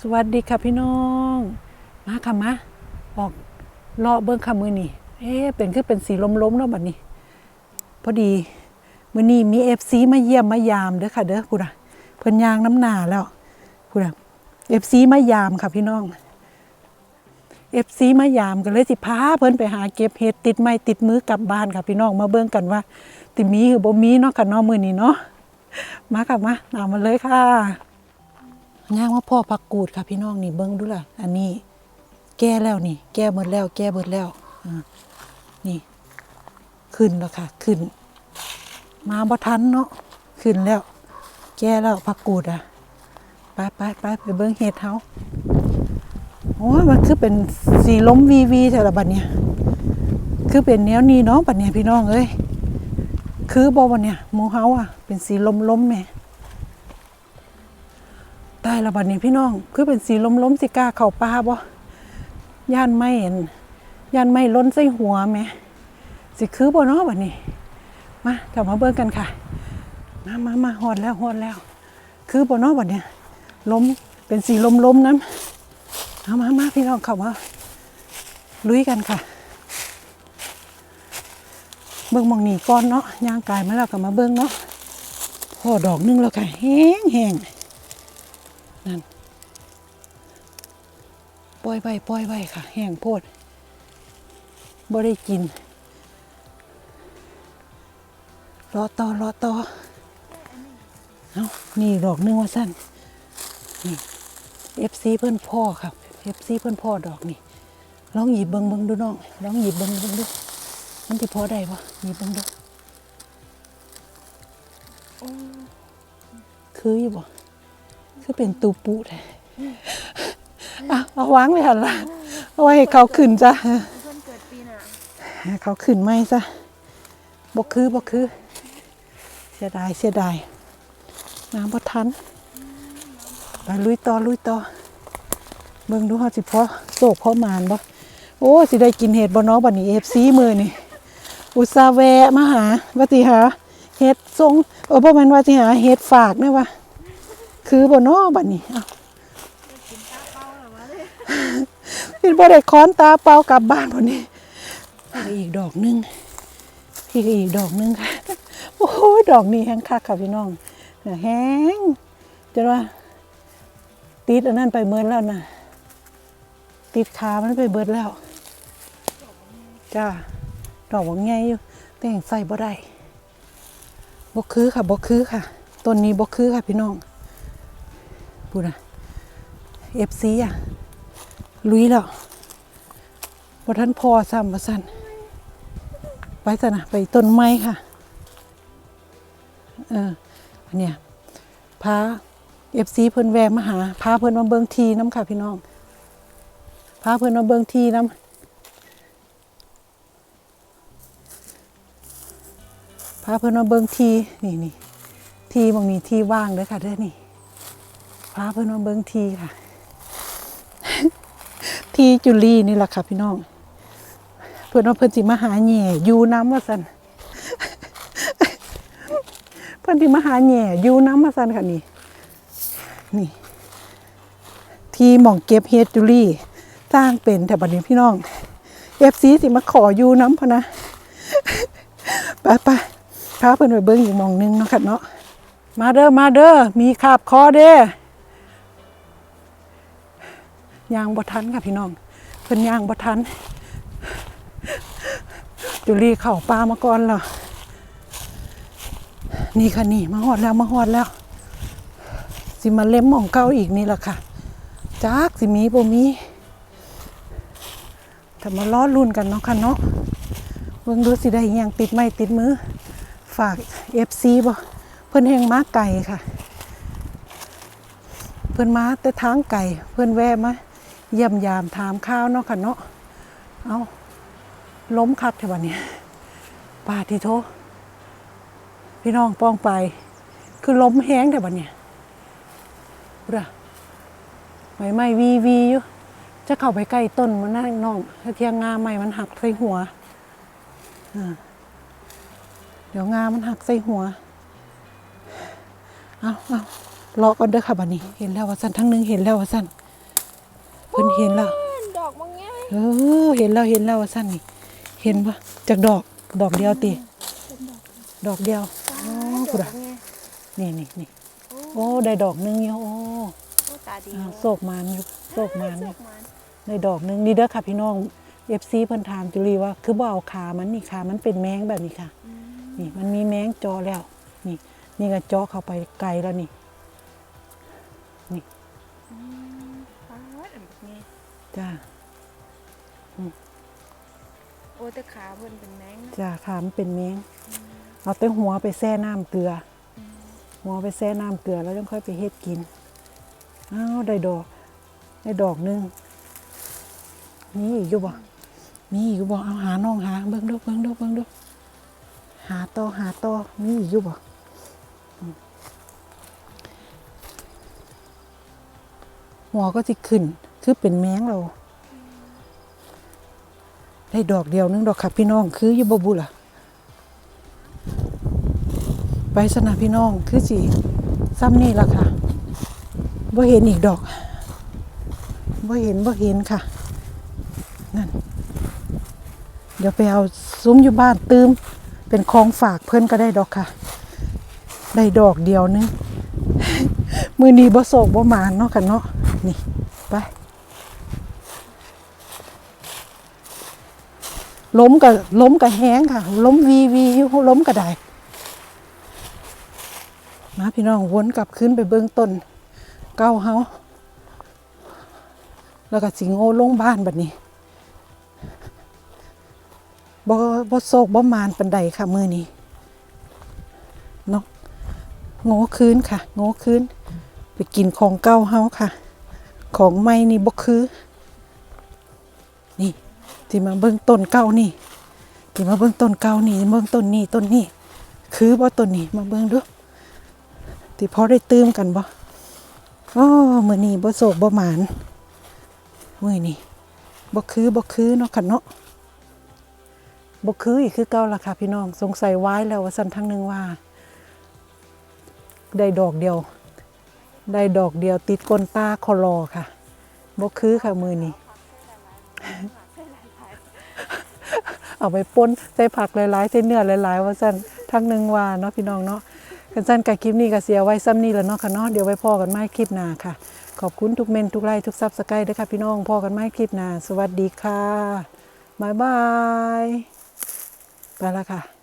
สวัสดีค่ะพี่น้อง มาค่ะมาออกเลาะเบิ้งค่ะมือนี่เอ๊ะเป็นคือเป็นสีล้มๆเนาะบัดนี้ พอดีมือนี้มีเอฟซีมาเยี่ยมมายามเด้อค่ะเด้อพูดอะเพิ่นยางน้ำหนาแล้วพูดอะเอฟซีมายามค่ะพี่น้องเอฟซีมายามกันเลยสิพาเพิ่นไปหาเก็บเห็ดติดไม้ติดมือกลับบ้านค่ะพี่น้องมาเบิ่งกันว่าติมีหรือบ่มีเนาะค่ะเนาะมื้อนี้เนาะมาค่ะมาตามมาเลยค่ะ ย่างว่าพ่อผักกูดค่ะพี่น้องนี่เบิ้งดูล่ะ อันนี้ แก้แล้วนี่ แก้หมดแล้ว แก้เบิดแล้วอ่านี่ ขึ้นแล้วค่ะ ขึ้น มาบ่ทันเนาะขึ้นแล้ว แก้แล้วผักกูดอะไปไปไปไปเบิ้งเห็ดเฮาโอ้มันคือเป็นสีล้มวีวีแต่ละบัดเนี่ยคือเป็นแนวนี้เนาะบัดเนี่ยพี่น้องเอ้ยคือบ่บัดเนี่ยหมูเฮาอะเป็นสีล้มล้มแม่ ตายละบัดนี้พี่น้อง คือเป็นสีล้มๆสิกล้าเข้าป่าบ่ย่านไม่เห็นย่านไม่ล้นใส่หัวแหมสิคือบ่เนาะบัดนี้ มาเดี๋ยวมาเบิ่งกันค่ะ มามามาฮอดแล้วฮอดแล้ว คือบ่เนาะบัดเนี้ยล้มเป็นสีล้มๆนั้นเอามามาพี่น้องเข้ามาลุยกันค่ะ เบิ่งมองนีก่อนเนาะย่างกายมาแล้วก็มาเบิ่งเนาะพอดอกหนึงแล้วค่ะแห้งแห้ง ปล่อยไว้ปล่อยไว้ค่ะ แห้งโพดบ่ได้กินรอต่อรอต่อเอานี่ดอกหนึงว่าสั้นนี่เอฟซีเพื่อนพ่อครับเอฟซีเพื่อนพ่อดอกนี่ลองหยิบเบิ้งเบิ้งดูน้องลองหยิบเบิ้งเบิ้งดูมันที่พอได้ปะหยิบเบิ้งดูคืออยู่บ่คือเป็นตูปุแท้ อะเอาวางไว้หันละเอาไว้ให้เขาขึ้นจ้ะเพื่นเกิดปีน่ะให้เขาขึ้นไหมซะบกคือบกคือ เสียดายเสียดายน้ำพอทันไปลุยต่อลุยต่อเบิ่งดูเขาสิพอโศกพอมานบ่โอ้สิได้กินเห็ดบ่เน้องบัดนี้เอฟซีมือนี่อุตส่าห์แวะมาหาว่าสิหาเห็ดทรงเออบ่แม่นว่าสิหาเห็ดฝากนะวะคือบ่เน้อบัดนี้เอ้า พี่บ่ได้ค้อนตาเปล่ากลับบ้านพอนี้อีกดอกหนึงพี่ก็อีกดอกหนึงค่ะ โอ้โหดอกนี้แห้งคักค่ะพี่น้องแห้งจะว่าติดอันนั้นไปเมินแล้วนะติดขามันไปเบิดแล้วจ้าดอกว่าไงอยู่แต่งใส่บ่ได้บ่คือค่ะบ่คือค่ะต้นนี้บ่คือค่ะพี่น้องพูดนะเอฟซีอะ ลุยแล้วพอท่านพอซ้ำมาสั่นไปซะนะไปต้นไม้ค่ะ เอออันเนี้ยพาเอฟซีเพิ่นแวมาหาพาเพิ่นมาเบิงทีน้ำค่ะ พี่น้องพาเพิ่นมาเบิงทีน้ำพาเพิ่นมาเบิงทีนี่นี่ทีบางนี้ทีว่างเลยค่ะเด้อนี่พาเพิ่นมาเบิงทีค่ะ ที่จุลีนี่แหละค่ะพี่น้อง เพื่อนว่าเพื่อนสิมาหาแหน่อยู่น้ำว่าสันเพื่อนสิมาหาแหน่อยู่น้ำว่าสันค่ะนี่นี่ ที่หม่องเก็บเฮดจุลีสร้างเป็นแถวบัดนี้พี่น้องเอฟซีสิมาขออยู่น้ำพะนะไปไปพาเพื่อนไปเบิ้งอีกมองหนึงเนาะค่ะเนาะมาเด้อมาเด้อมีขาบคอเด้อ ยางบ่ทันค่ะพี่น้องเพิ่นยางบ่ทัน จุลีเข้าป่ามาก่อนเหรอนี่ค่ะนี่มาฮอดแล้วมาฮอดแล้ว สิมาเล็มหม่องเก้าอีกนี่แหละค่ะจักสิมีบ่มีแต่มาล้อรุ่นกันเนาะค่ะเนาะเบิ่งดูสิได้ยังติดไม้ติดมือ ฝาก FC บ่เพิ่นแหงมาไก่ค่ะ เพื่อนมาแต่ทางไก่เพื่อนแวะมา เยี่ยมยามถามข้าวเนาะค่ะเนาะเอาล้มคักเถอะวันนี้ป่าที่โทพี่น้องป้องไป คือล้มแห้งเถอะวันนี้บุระไม่ไม่วีวีอยู่จะเข้าไปใกล้ต้นมันนั่งน้องถ้าเทียงงาใหม่มันหักใส่หัวเดี๋ยวงามันหักใส่หัวเอาเอารอก่อนเด้อค่ะบัดนี้ เห็นแล้วว่าสั้นทั้งนึงเห็นแล้วว่าสั้น พิ่นเห็นแล้วดอกมังง่ายเออเห็นแล้วเห็นแล้วว่าซั่นนี่เห็นปะจากดอกดอกเดียวติดอกเดียวโอ้ดพุอดกอะไงนี่นี่นี่โอ้ได้ดอกหนึงอยู่โอ้โอ้ตาดีอ้าวเนอะโศกมานอยู่โศกมานโศนี่กมันได้ดอกหนึงนี่เด้อค่ะพี่น้อง FC เพิ่นถามจุลีว่า คือบ่เอาขามันนี่ขามันเป็นแมงแบบนี้ค่ะอืมนี่มันมีแมงจอแล้ว นี่ นี่ก็เจาะเข้าไปไกลแล้วนี่นี่ จ้าโอ้แต่ขาเพิ่นเป็นแมงนะจ้าขามันเป็นแมงเอาแต่หัวไปแช่น้ำเกลืออืมหัวไปแช่น้ำเกลือแล้วต้องค่อยไปเฮ็ดกินอ้าวได้ดอกได้ดอกหนึงมีอีกอยู่บ่มีอีกอยู่บ่เอาหาน้องหาเบิ่งดูเบิ่งดูเบิ่งดูหาต่อหาต่อมีอีกอยู่บ่อืมหัวก็สิขึ้น คือเป็นแมงเราได้ดอกเดียวนึงดอกค่ะพี่น้อง คืออยู่บ่บุล่ะ ไปสนะพี่น้องคือสิซ้ำนี่ละค่ะบ่เห็นอีกดอกบ่เห็นบ่เห็นค่ะ นั่น เดี๋ยวไปเอาซุ้มอยู่บ้านตืมเป็นของฝากเพิ่อนก็ได้ดอกค่ะ ได้ดอกเดียวนึงมือนีบ่โศกบ่หมานเนาะค่ะเนาะนี่ไป ล้มกับล้มกับแห้งค่ะ ล้มวีวีอยู่ล้มก็ได้มาพี่น้องวนกลับขึ้นไปเบื้องต้นเก้าเฮาแล้วก็สิงโง่ลงบ้านแบบนี้บ่บ่โศกบ่มานปันใดค่ะมือนี้เนาะโง่คืนค่ะ โง่คืนไปกินของเก้าเฮาค่ะ ของใหม่นี่บ่คือ ที่มาเบื้องต้นเก้านี่ที่มาเบื้องต้นเก้านี่เบื้องต้นนี่ต้นนี่คือบ่ต้นนี่มาเบื้องดูที่พอได้ตื้มกันบ่อ๋อมือนี้บ่โศกบ่หมานมือนี้บ่คือบ่คือเนาะค่ะเนาะบ่คืออีกคือเก่าละค่ะพี่น้องสงสัยว้ายแล้วว่าซั่นทั้งนึงว่า ได้ดอกเดียว ได้ดอกเดียวติดก้นตาคอรอค่ะบ่คือค่ะมือนี้ เอาไปป้นใส่ผักหลายๆใส่เนื้อหลายๆว่าสั้นทั้งหนึ่งว่าเนาะพี่น้องเนาะกันสั้นกับคลิปนี้ก็เสียไว้ซ้ำนี่แล้วเนาะค่ะเนาะเดี๋ยวไว้พอกันไม่คลิปหน้าค่ะ ขอบคุณทุกเมนทุกไลค์ทุกซับสไครต์ด้วยค่ะพี่น้องพ่อกันไม่คลิปหน้าสวัสดีค่ะบายบายไปละค่ะ